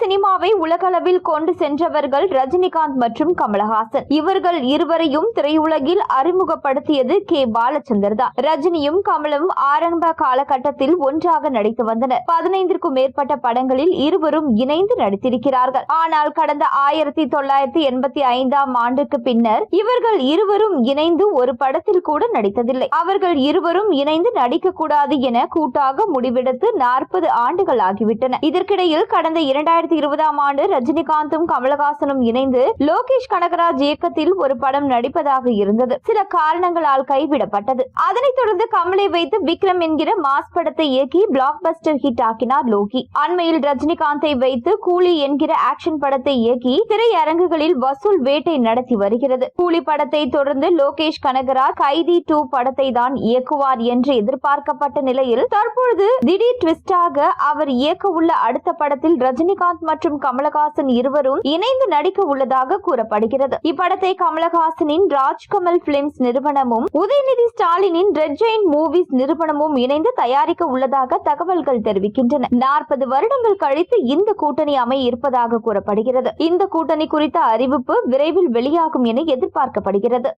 சினிமாவை உலகளவில் கொண்டு சென்றவர்கள் ரஜினிகாந்த் மற்றும் கமலஹாசன். இவர்கள் இருவரையும் திரையுலகில் அறிமுகப்படுத்தியது கே. பாலச்சந்தர் தான். ரஜினியும் கமலும் ஆரம்ப காலகட்டத்தில் ஒன்றாக நடித்து வந்தனர். பதினைந்திற்கும் மேற்பட்ட படங்களில் இருவரும் இணைந்து நடித்திருக்கிறார்கள். ஆனால் கடந்த ஆயிரத்தி தொள்ளாயிரத்தி எண்பத்தி ஐந்தாம் ஆண்டுக்கு பின்னர் இவர்கள் இருவரும் இணைந்து ஒரு படத்தில் கூட நடித்ததில்லை. அவர்கள் இருவரும் இணைந்து நடிக்க கூடாது என கூட்டாக முடிவெடுத்து நாற்பது ஆண்டுகள் ஆகிவிட்டன. இதற்கிடையில் கடந்த இரண்டாயிரத்தி இருபதாம் ஆண்டு ரஜினிகாந்தும் கமலஹாசனும் இணைந்து லோகேஷ் கனகராஜ் இயக்கத்தில் ஒரு படம் நடிப்பதாக இருந்தது. சில காரணங்களால் கைவிடப்பட்டது. அதனைத் தொடர்ந்து கமலை வைத்து விக்ரம் என்கிற மாஸ் படத்தை இயக்கி பிளாக் பஸ்டர் ஹிட் ஆக்கினார் லோகி. அண்மையில் ரஜினிகாந்தை வைத்து கூலி என்கிற ஆக்ஷன் படத்தை இயக்கி திரையரங்குகளில் வசூல் வேட்டை நடத்தி வருகிறது. கூலி படத்தை தொடர்ந்து லோகேஷ் கனகராஜ் கைதி டூ படத்தை தான் இயக்குவார் என்று எதிர்பார்க்கப்பட்ட நிலையில் தற்பொழுது திடீர் ட்விஸ்டாக அவர் இயக்க உள்ள அடுத்த படத்தில் ரஜினிகாந்த் ரஜினிகாந்த் மற்றும் கமலஹாசன் இருவரும் இணைந்து நடிக்க உள்ளதாக கூறப்படுகிறது. இப்படத்தை கமலஹாசனின் ராஜ்கமல் பிலிம்ஸ் நிறுவனமும் உதயநிதி ஸ்டாலினின் ரெட் ஜெயின் மூவிஸ் நிறுவனமும் இணைந்து தயாரிக்க உள்ளதாக தகவல்கள் தெரிவிக்கின்றன. நாற்பது வருடங்கள் கழித்து இந்த கூட்டணி அமைய இருப்பதாக கூறப்படுகிறது. இந்த கூட்டணி குறித்த அறிவிப்பு விரைவில் வெளியாகும் என எதிர்பார்க்கப்படுகிறது.